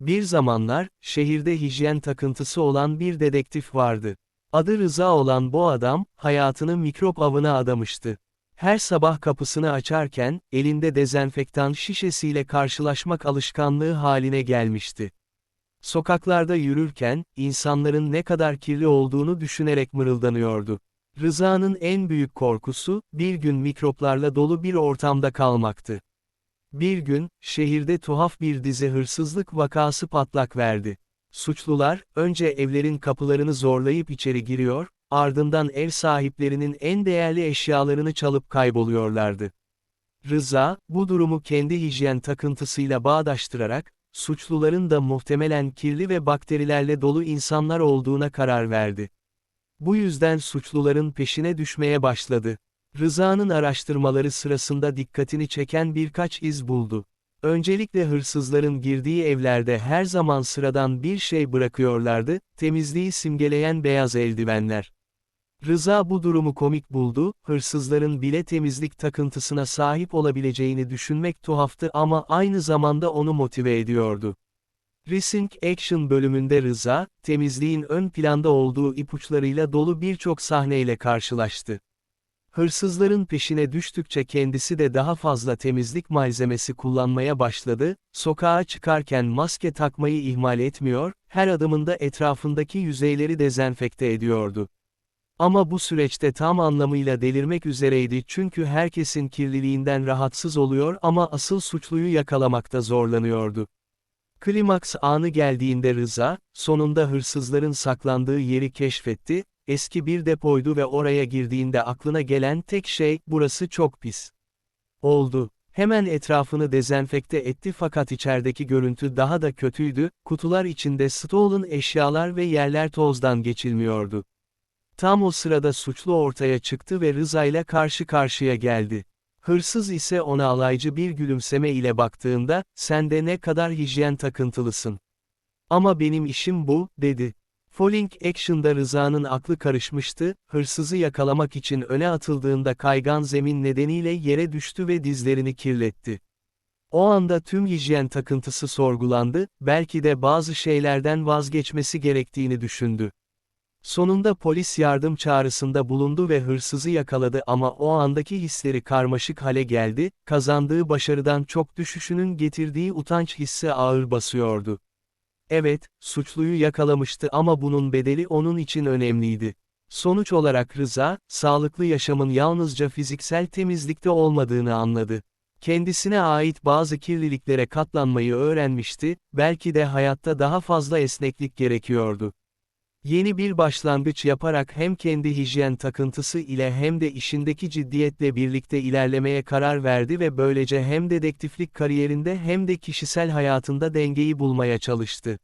Bir zamanlar, şehirde hijyen takıntısı olan bir dedektif vardı. Adı Rıza olan bu adam, hayatını mikrop avına adamıştı. Her sabah kapısını açarken, elinde dezenfektan şişesiyle karşılaşmak alışkanlığı haline gelmişti. Sokaklarda yürürken, insanların ne kadar kirli olduğunu düşünerek mırıldanıyordu. Rıza'nın en büyük korkusu, bir gün mikroplarla dolu bir ortamda kalmaktı. Bir gün, şehirde tuhaf bir dizi hırsızlık vakası patlak verdi. Suçlular, önce evlerin kapılarını zorlayıp içeri giriyor, ardından ev sahiplerinin en değerli eşyalarını çalıp kayboluyorlardı. Rıza, bu durumu kendi hijyen takıntısıyla bağdaştırarak, suçluların da muhtemelen kirli ve bakterilerle dolu insanlar olduğuna karar verdi. Bu yüzden suçluların peşine düşmeye başladı. Rıza'nın araştırmaları sırasında dikkatini çeken birkaç iz buldu. Öncelikle hırsızların girdiği evlerde her zaman sıradan bir şey bırakıyorlardı, temizliği simgeleyen beyaz eldivenler. Rıza bu durumu komik buldu, hırsızların bile temizlik takıntısına sahip olabileceğini düşünmek tuhaftı ama aynı zamanda onu motive ediyordu. Rising Action bölümünde Rıza, temizliğin ön planda olduğu ipuçlarıyla dolu birçok sahneyle karşılaştı. Hırsızların peşine düştükçe kendisi de daha fazla temizlik malzemesi kullanmaya başladı, sokağa çıkarken maske takmayı ihmal etmiyor, her adımında etrafındaki yüzeyleri dezenfekte ediyordu. Ama bu süreçte tam anlamıyla delirmek üzereydi çünkü herkesin kirliliğinden rahatsız oluyor ama asıl suçluyu yakalamakta zorlanıyordu. Klimaks anı geldiğinde Rıza, sonunda hırsızların saklandığı yeri keşfetti, eski bir depoydu ve oraya girdiğinde aklına gelen tek şey, burası çok pis. Oldu. Hemen etrafını dezenfekte etti fakat içerideki görüntü daha da kötüydü, kutular içinde stolen eşyalar ve yerler tozdan geçilmiyordu. Tam o sırada suçlu ortaya çıktı ve Rıza ile karşı karşıya geldi. Hırsız ise ona alaycı bir gülümseme ile baktığında, sen de ne kadar hijyen takıntılısın. Ama benim işim bu, dedi. Falling Action'da Rıza'nın aklı karışmıştı, hırsızı yakalamak için öne atıldığında kaygan zemin nedeniyle yere düştü ve dizlerini kirletti. O anda tüm hijyen takıntısı sorgulandı, belki de bazı şeylerden vazgeçmesi gerektiğini düşündü. Sonunda polis yardım çağrısında bulundu ve hırsızı yakaladı ama o andaki hisleri karmaşık hale geldi, kazandığı başarıdan çok düşüşünün getirdiği utanç hissi ağır basıyordu. Evet, suçluyu yakalamıştı ama bunun bedeli onun için önemliydi. Sonuç olarak Rıza, sağlıklı yaşamın yalnızca fiziksel temizlikte olmadığını anladı. Kendisine ait bazı kirliliklere katlanmayı öğrenmişti, belki de hayatta daha fazla esneklik gerekiyordu. Yeni bir başlangıç yaparak hem kendi hijyen takıntısı ile hem de işindeki ciddiyetle birlikte ilerlemeye karar verdi ve böylece hem dedektiflik kariyerinde hem de kişisel hayatında dengeyi bulmaya çalıştı.